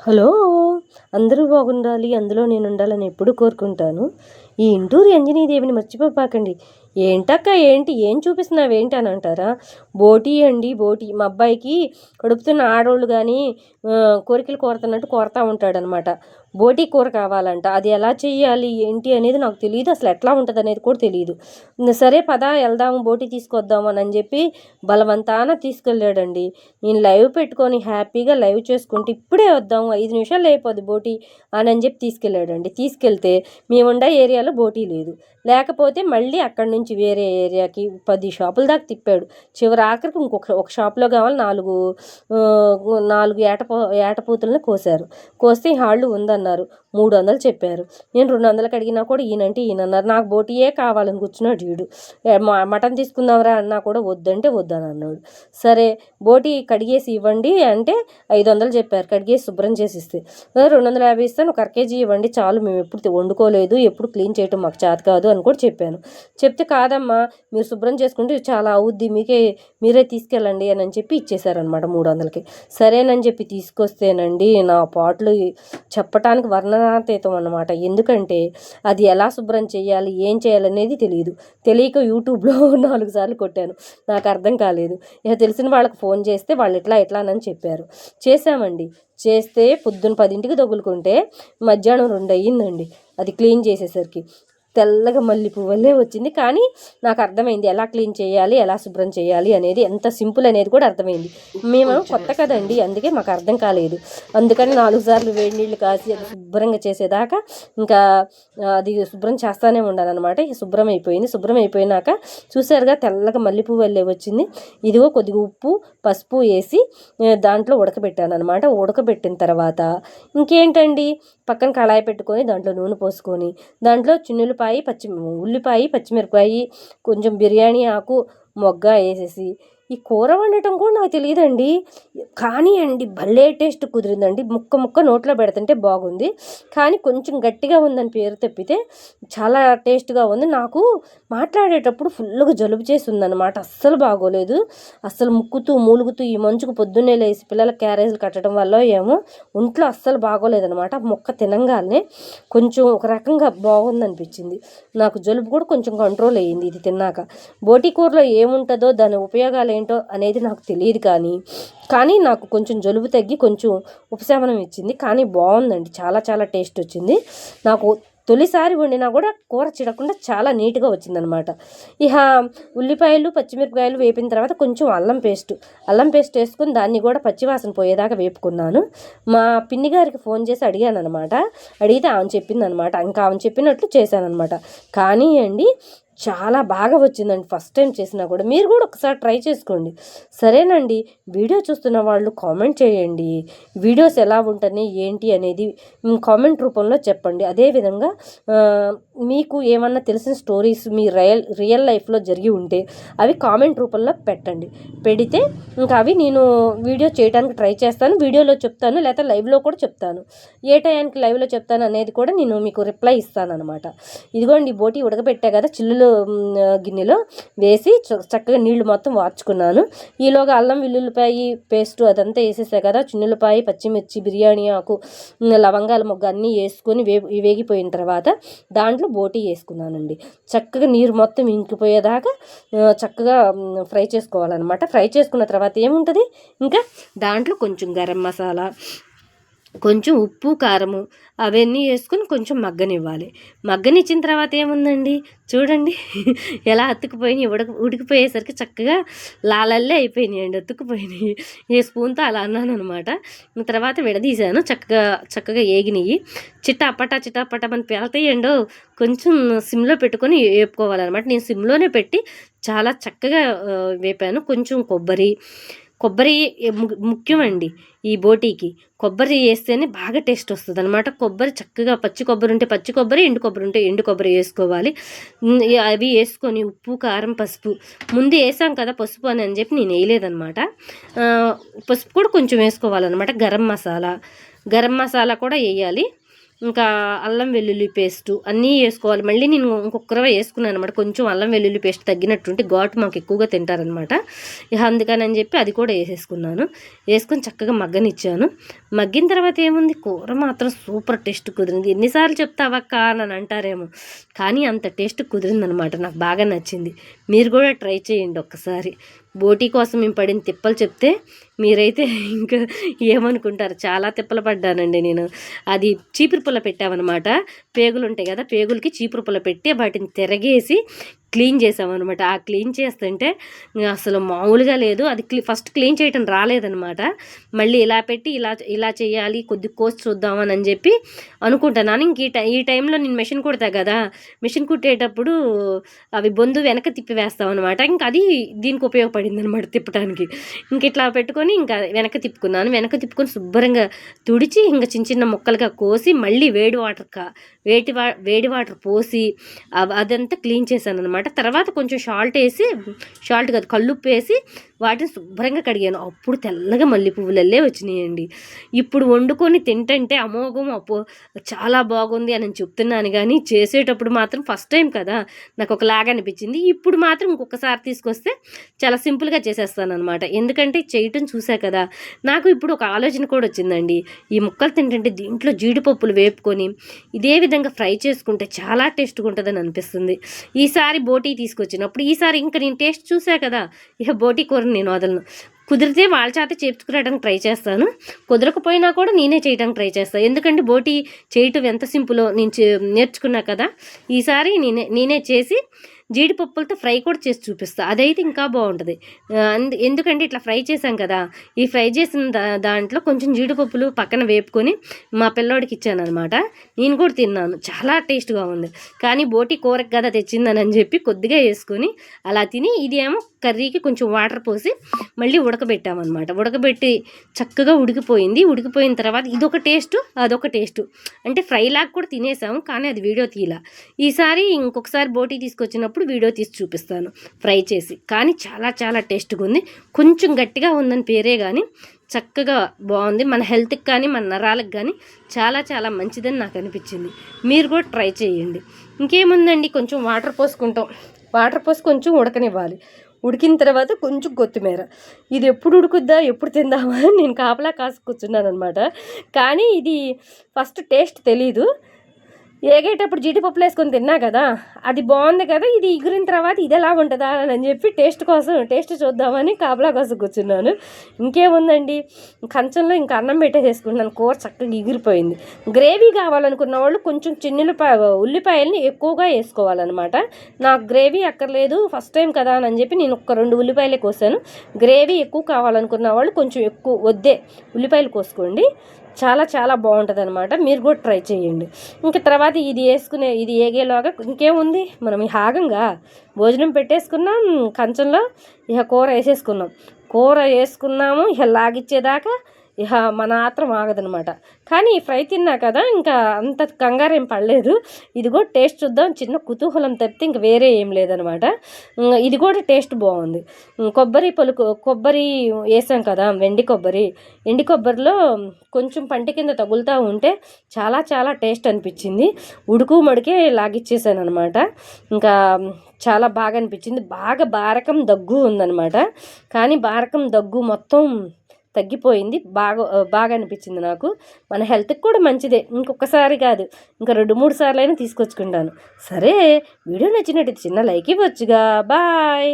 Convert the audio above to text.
Hello అందరూ బాగుండాలి అందులో నేను ఉండాలని ఎప్పుడు కోరుకుంటాను. ఈ ఇంటూరు అంజనీదేవిని మర్చిపోపాకండి ఏంటక్క ఏంటి? ఏం చూపిస్తున్నావు ఏంటి అని అంటారా బోటి అండి బోటి. మా అబ్బాయికి కడుపుతున్న ఆడవాళ్ళు కానీ కోరికలు కోరుతున్నట్టు కోరుతూ ఉంటాడనమాట. బోటి కూర కావాలంట. అది ఎలా చేయాలి ఏంటి అనేది నాకు తెలియదు అసలు ఎట్లా ఉంటుంది అనేది కూడా తెలియదు సరే పదా వెళ్దాము బోటి తీసుకొద్దాము అని చెప్పి బలవంతాన తీసుకెళ్ళాడండి. నేను లైవ్ పెట్టుకొని హ్యాపీగా లైవ్ చేసుకుంటే ఇప్పుడే వద్దాము ఐదు నిమిషాలు అయిపోద్ది బోటి అని అని చెప్పి తీసుకెళ్ళాడండి. తీసుకెళ్తే మేముండ ఏరియాలో బోటీ లేదు. లేకపోతే మళ్ళీ అక్కడి నుంచి వేరే ఏరియాకి పది షాపుల దాకా తిప్పాడు. చివరి ఆఖరికి ఇంకొక ఒక షాప్లో కావాలి నాలుగు నాలుగు ఏటపో ఏటపూతులను కోసారు కోస్తే హాళ్ళు ఉందన్నారు. మూడు వందలు చెప్పారు. నేను రెండు వందలకి అడిగినా కూడా ఈయనంటే ఈయన అన్నారు నాకు బోటియే కావాలని కూర్చున్నాడు వీడు మటన్ తీసుకుందాంరా అన్నా కూడా వద్దంటే వద్దని అన్నాడు సరే బోటి కడిగేసి ఇవ్వండి అంటే ఐదు వందలు చెప్పారు. కడిగేసి శుభ్రం చేసి ఇస్తే రెండు వందల యాభై ఇస్తాను ఒక కేజీ ఇవ్వండి చాలు. మేము ఎప్పుడు వండుకోలేదు. ఎప్పుడు క్లీన్ చేయటం మాకు చేత కాదు అని కూడా చెప్పాను. చెప్తే కాదమ్మా మీరు శుభ్రం చేసుకుంటే చాలా అవుద్ది. మీకే మీరే తీసుకెళ్ళండి అని చెప్పి ఇచ్చేశారనమాట మూడు వందలకి సరేనని చెప్పి తీసుకొస్తేనండి నా పాటలు చెప్పటానికి ప్రాణాతీతం అనమాట ఎందుకంటే అది ఎలా శుభ్రం చేయాలి ఏం చేయాలనేది తెలియదు తెలియక యూట్యూబ్లో నాలుగు సార్లు కొట్టాను. నాకు అర్థం కాలేదు. ఇక తెలిసిన వాళ్ళకి ఫోన్ చేస్తే వాళ్ళు ఎట్లా ఎట్లా అని చెప్పారు. చేశామండి. చేస్తే పొద్దున్న పదింటికి తగులుకుంటే మధ్యాహ్నం రెండు అయ్యిందండి అది క్లీన్ చేసేసరికి. తెల్లగా మల్లి పువ్వులే వచ్చింది. కానీ నాకు అర్థమైంది ఎలా క్లీన్ చేయాలి ఎలా శుభ్రం చేయాలి అనేది ఎంత సింపుల్ అనేది కూడా అర్థమైంది. మేము కొత్త కదండి అందుకే మాకు అర్థం కాలేదు. అందుకని నాలుగు సార్లు వేడి నీళ్ళు కాసి అది శుభ్రంగా చేసేదాకా ఇంకా అది శుభ్రం చేస్తానే ఉండాలన్నమాట. శుభ్రం అయిపోయింది. శుభ్రం అయిపోయినాక చూసారుగా తెల్లగా మల్లి పువ్వులే వచ్చింది. ఇదిగో కొద్దిగా ఉప్పు పసుపు వేసి దాంట్లో ఉడకబెట్టాను అనమాట ఉడకబెట్టిన తర్వాత ఇంకేంటండి? పక్కన కళాయి పెట్టుకొని దాంట్లో నూనె పోసుకొని దాంట్లో చిన్నులపాయి పచ్చి ఉల్లిపాయ పచ్చిమిరపకాయ కొంచెం బిర్యానీ ఆకు మొగ్గ వేసేసి ఈ కూర వండటం కూడా నాకు తెలియదండి కానీ అండి భలే టేస్ట్ కుదిరిందండి. ముక్క ముక్క నోట్లో పెడుతుంటే బాగుంది. కానీ కొంచెం గట్టిగా ఉందని పేరు తప్పితే చాలా టేస్ట్గా ఉంది. నాకు మాట్లాడేటప్పుడు ఫుల్గా జలుబు చేసి ఉందన్నమాట. అస్సలు బాగోలేదు. అస్సలు ముక్కుతూ మూలుగుతూ ఈ మంచుకు పొద్దున్నే లేసి పిల్లల క్యారేజీలు కట్టడం వల్ల ఏమో ఒంట్లో అస్సలు బాగోలేదనమాట మొక్క తినంగానే కొంచెం ఒక రకంగా బాగుందనిపించింది. నాకు జలుబు కూడా కొంచెం కంట్రోల్ అయ్యింది ఇది తిన్నాక. బోటి కూరలో ఏముంటుందో దాని ఉపయోగాలు ఏంటో అనేది నాకు తెలియదు కానీ కానీ నాకు కొంచెం జలుబు తగ్గి కొంచెం ఉపశమనం ఇచ్చింది. కానీ బాగుందండి. చాలా చాలా టేస్ట్ వచ్చింది. నాకు తొలిసారి వండినా కూడా కూర చిడకుండా చాలా నీట్గా వచ్చిందనమాట ఇక ఉల్లిపాయలు పచ్చిమిరపకాయలు వేపిన తర్వాత కొంచెం అల్లం పేస్ట్. అల్లం పేస్ట్ వేసుకుని దాన్ని కూడా పచ్చివాసన పోయేదాకా వేపుకున్నాను. మా పిన్ని గారికి ఫోన్ చేసి అడిగాను అనమాట అడిగితే ఆమె చెప్పింది అనమాట ఇంకా ఆమె చెప్పినట్లు చేశాను అనమాట కానీ అండి చాలా బాగా వచ్చిందండి. ఫస్ట్ టైం చేసినా కూడా. మీరు కూడా ఒకసారి ట్రై చేసుకోండి. సరేనండి. వీడియో చూస్తున్న వాళ్ళు కామెంట్ చేయండి. వీడియోస్ ఎలా ఉంటుంది ఏంటి అనేది కామెంట్ రూపంలో చెప్పండి. అదేవిధంగా మీకు ఏమన్నా తెలిసిన స్టోరీస్ మీ రియల్ రియల్ లైఫ్లో జరిగి ఉంటే అవి కామెంట్ రూపంలో పెట్టండి. పెడితే ఇంకా అవి నేను వీడియో చేయడానికి ట్రై చేస్తాను. వీడియోలో చెప్తాను. లేకపోతే లైవ్లో కూడా చెప్తాను. ఏ టైంకి లైవ్లో చెప్తాను అనేది కూడా నేను మీకు రిప్లై ఇస్తాను అనమాట ఇదిగోండి బోటి ఉడకబెట్టా కదా చిల్లులో గిన్నెలో వేసి చక్కగా నీళ్ళు మొత్తం వార్చుకున్నాను. ఈలోగా అల్లం వెల్లుల్లిపాయ పేస్ట్ అదంతా వేసేసా కదా చిన్నులపాయ పచ్చిమిర్చి బిర్యానీ ఆకు లవంగాల మొగ్గ అన్నీ వేసుకొని వే వేగిపోయిన తర్వాత దాంట్లో బోటి వేసుకున్నానండి. చక్కగా నీరు మొత్తం ఇంకిపోయేదాకా చక్కగా ఫ్రై చేసుకోవాలన్నమాట. ఫ్రై చేసుకున్న తర్వాత ఏముంటుంది? ఇంకా దాంట్లో కొంచెం గరం మసాలా కొంచెం ఉప్పు కారము అవన్నీ వేసుకొని కొంచెం మగ్గనివ్వాలి. మగ్గనిచ్చిన తర్వాత ఏముందండి? చూడండి. ఎలా అతుకుపోయినాయి ఉడక ఉడికిపోయేసరికి చక్కగా లాలల్లే అయిపోయినాయండి అతుక్కుపోయినాయి. ఏ స్పూన్తో అలా అన్నాను అనమాట తర్వాత విడదీశాను. చక్కగా చక్కగా ఏగినాయి చిట్టాపట చిట్టాపట మన పేలతాయండో కొంచెం సిమ్లో పెట్టుకొని వేపుకోవాలన్నమాట. నేను సిమ్లోనే పెట్టి చాలా చక్కగా వేపాను. కొంచెం కొబ్బరి కొబ్బరి ముఖ్యమండి ఈ బోటీకి. కొబ్బరి వేస్తేనే బాగా టేస్ట్ వస్తుంది అనమాట కొబ్బరి చక్కగా పచ్చి కొబ్బరి ఉంటే పచ్చి కొబ్బరి ఎండు కొబ్బరి ఉంటే ఎండు కొబ్బరి వేసుకోవాలి. అవి వేసుకొని ఉప్పు కారం పసుపు. ముందు వేసాం కదా పసుపు అని అని చెప్పి నేను వేయలేదనమాట పసుపు కూడా కొంచెం వేసుకోవాలన్నమాట. గరం మసాలా. గరం మసాలా కూడా వేయాలి. ఇంకా అల్లం వెల్లుల్లి పేస్టు అన్నీ వేసుకోవాలి. మళ్ళీ నేను ఇంకొక రవ్వ వేసుకున్నాను అనమాట కొంచెం అల్లం వెల్లుల్లి పేస్ట్ తగ్గినట్టుంటే ఘాటు మాకు ఎక్కువగా తింటారనమాట ఇక అందుకని అని చెప్పి అది కూడా వేసేసుకున్నాను. వేసుకొని చక్కగా మగ్గనిచ్చాను. మగ్గిన తర్వాత ఏముంది? కూర మాత్రం సూపర్ టేస్ట్ కుదిరింది. ఎన్నిసార్లు చెప్తావక్క అని అంటారేమో. కానీ అంత టేస్ట్ కుదిరిందనమాట నాకు బాగా నచ్చింది. మీరు కూడా ట్రై చేయండి ఒక్కసారి. బోటీ కోసం మేము పడిన తిప్పలు చెప్తే మీరైతే ఇంకా ఏమనుకుంటారు? చాలా తిప్పలు పడ్డానండి నేను. అది చీపురు పుల్ల పెట్టామన్నమాట. పేగులు ఉంటాయి కదా పేగులకి చీపురు పుల్ల పెట్టి వాటిని తిరగేసి క్లీన్ చేసామన్నమాట. ఆ క్లీన్ చేస్తుంటే అసలు మామూలుగా లేదు. అది క్లీ ఫస్ట్ క్లీన్ చేయటం రాలేదనమాట మళ్ళీ ఇలా పెట్టి ఇలా ఇలా చేయాలి కొద్ది కోసి చూద్దామని అని చెప్పి అనుకుంటున్నాను. ఇంక ఈ టై ఈ టైంలో నేను మెషిన్ కుడతా కదా మెషిన్ కుట్టేటప్పుడు అవి బొందు వెనక తిప్పి వేస్తాం అనమాట ఇంకా అది దీనికి ఉపయోగపడింది అనమాట తిప్పడానికి ఇంక ఇట్లా పెట్టుకొని ఇంకా వెనక తిప్పుకున్నాను. వెనక తిప్పుకొని శుభ్రంగా తుడిచి ఇంకా చిన్న చిన్న ముక్కలుగా కోసి మళ్ళీ వేడి వాటర్ కా వేడి వా వేడి వాటర్ పోసి అదంతా క్లీన్ చేశాను అనమాట తర్వాత కొంచెం షాల్ట్ వేసి షాల్ట్ కాదు కల్లుప్పు వేసి వాటిని శుభ్రంగా కడిగాను. అప్పుడు తెల్లగా మల్లె పువ్వులల్లే వచ్చినాయండి. ఇప్పుడు వండుకొని తింటంటే అమోఘం అపో చాలా బాగుంది అని చెప్తున్నాను కానీ చేసేటప్పుడు మాత్రం ఫస్ట్ టైం కదా నాకు ఒకలాగా అనిపించింది. ఇప్పుడు మాత్రం ఇంకొకసారి తీసుకొస్తే చాలా సింపుల్గా చేసేస్తాను అనమాట ఎందుకంటే చేయటం చూసా కదా. నాకు ఇప్పుడు ఒక ఆలోచన కూడా వచ్చిందండి. ఈ ముక్కలు తింటుంటే దీంట్లో జీడిపప్పులు వేపుకొని ఇదే విధంగా ఫ్రై చేసుకుంటే చాలా టేస్ట్గా ఉంటుందని అనిపిస్తుంది. ఈసారి బోటీ తీసుకొచ్చినప్పుడు ఈసారి ఇంకా నేను టేస్ట్ చూసా కదా ఇక బోటీ కూర నేను వదలను కుదిరితే వాళ్ళ చేత చేర్చుకురావడానికి ట్రై చేస్తాను. కుదరకపోయినా కూడా నేనే చేయడానికి ట్రై చేస్తాను ఎందుకంటే బోటి చేయటం ఎంత సింపులో నేను నేర్చుకున్నా కదా. ఈసారి నేనే నేనే చేసి జీడిపప్పులతో ఫ్రై కూడా చేసి చూపిస్తాను అదైతే ఇంకా బాగుంటుంది. ఎందుకంటే ఇట్లా ఫ్రై చేశాం కదా. ఈ ఫ్రై చేసిన దా దాంట్లో కొంచెం జీడిపప్పులు పక్కన వేపుకొని మా పిల్లోడికి ఇచ్చాను అనమాట నేను కూడా తిన్నాను. చాలా టేస్ట్గా ఉంది. కానీ బోటి కూరకు కదా తెచ్చిందని అని చెప్పి కొద్దిగా వేసుకొని అలా తిని ఇది ఏమో కర్రీకి కొంచెం వాటర్ పోసి మళ్ళీ ఉడకబెట్టామన్నమాట. ఉడకబెట్టి చక్కగా ఉడికిపోయింది. ఉడికిపోయిన తర్వాత ఇదొక టేస్ట్ అదొక టేస్ట్. అంటే ఫ్రై లాగా కూడా తినేసాము కానీ అది వీడియో తీలా ఈసారి ఇంకొకసారి బోటీ తీసుకొచ్చినప్పుడు వీడియో తీసి చూపిస్తాను ఫ్రై చేసి. కానీ చాలా చాలా టేస్ట్గా ఉంది. కొంచెం గట్టిగా ఉందని పేరే కానీ చక్కగా బాగుంది. మన హెల్త్కి కానీ మన నరాలకు కానీ చాలా చాలా మంచిదని నాకు అనిపించింది. మీరు కూడా ట్రై చేయండి. ఇంకేముందండి? కొంచెం వాటర్ పోసుకుంటాం. వాటర్ పోసి కొంచెం ఉడకనివ్వాలి. ఉడికిన తర్వాత కొంచెం కొత్తిమీర. ఇది ఎప్పుడు ఉడుకుద్దా ఎప్పుడు తిందామా నేను కాపలా కాసు కూర్చున్నాను అనమాట కానీ ఇది ఫస్ట్ టేస్ట్ తెలీదు. ఏగేటప్పుడు జీడిపప్పులు వేసుకొని తిన్నా కదా అది బాగుంది కదా ఇది ఎగిరిన తర్వాత ఇది ఎలా ఉంటుందా అని చెప్పి టేస్ట్ కోసం టేస్ట్ చూద్దామని కాపలా కోసం కూర్చున్నాను. ఇంకేముందండి? కంచంలో ఇంకా అన్నం పెట్టేసేసుకున్నాను కూర చక్కగా ఎగిరిపోయింది గ్రేవీ కావాలనుకున్న వాళ్ళు కొంచెం చిన్నులపాయ ఉల్లిపాయలని ఎక్కువగా వేసుకోవాలన్నమాట. నాకు గ్రేవీ అక్కర్లేదు ఫస్ట్ టైం కదా అని చెప్పి నేను ఒక రెండు ఉల్లిపాయలే కోసాను. గ్రేవీ ఎక్కువ కావాలనుకున్న వాళ్ళు కొంచెం ఎక్కువ వద్దే ఉల్లిపాయలు కోసుకోండి. చాలా చాలా బాగుంటుంది అనమాట మీరు కూడా ట్రై చేయండి ఇంకా తర్వాత ఇది వేసుకునే ఇది ఏగేలాగా ఇంకేముంది? మనం హాగంగా భోజనం పెట్టేసుకున్నాం కంచంలో ఇక కూర వేసేసుకున్నాం. కూర వేసుకున్నాము ఇక లాగిచ్చేదాకా ఇక మన ఆత్రం ఆగదనమాట. కానీ ఈ ఫ్రై తిన్నా కదా ఇంకా అంత కంగారేం పడలేదు. ఇది కూడా టేస్ట్ చూద్దాం. చిన్న కుతూహలం తప్పితే ఇంక వేరే ఏం లేదనమాట. ఇది కూడా టేస్ట్ బాగుంది. కొబ్బరి పలుకు కొబ్బరి వేసాం కదా వెండి కొబ్బరి. ఎండి కొబ్బరిలో కొంచెం పంటి కింద తగులుతూ ఉంటే చాలా చాలా టేస్ట్ అనిపించింది. ఉడుకు మడికే లాగిచ్చేసాను అనమాట ఇంకా చాలా బాగా అనిపించింది. బాగా బారకం దగ్గు ఉందనమాట. కానీ బారకం దగ్గు మొత్తం తగ్గిపోయింది. బాగా బాగా అనిపించింది నాకు. మన హెల్త్కి కూడా మంచిదే. ఇంకొకసారి కాదు. ఇంకా రెండు మూడు సార్లు అయినా తీసుకొచ్చుకుంటాను. సరే వీడియో నచ్చినట్టు చిన్న లైక్ ఇవ్వచ్చుగా. బాయ్.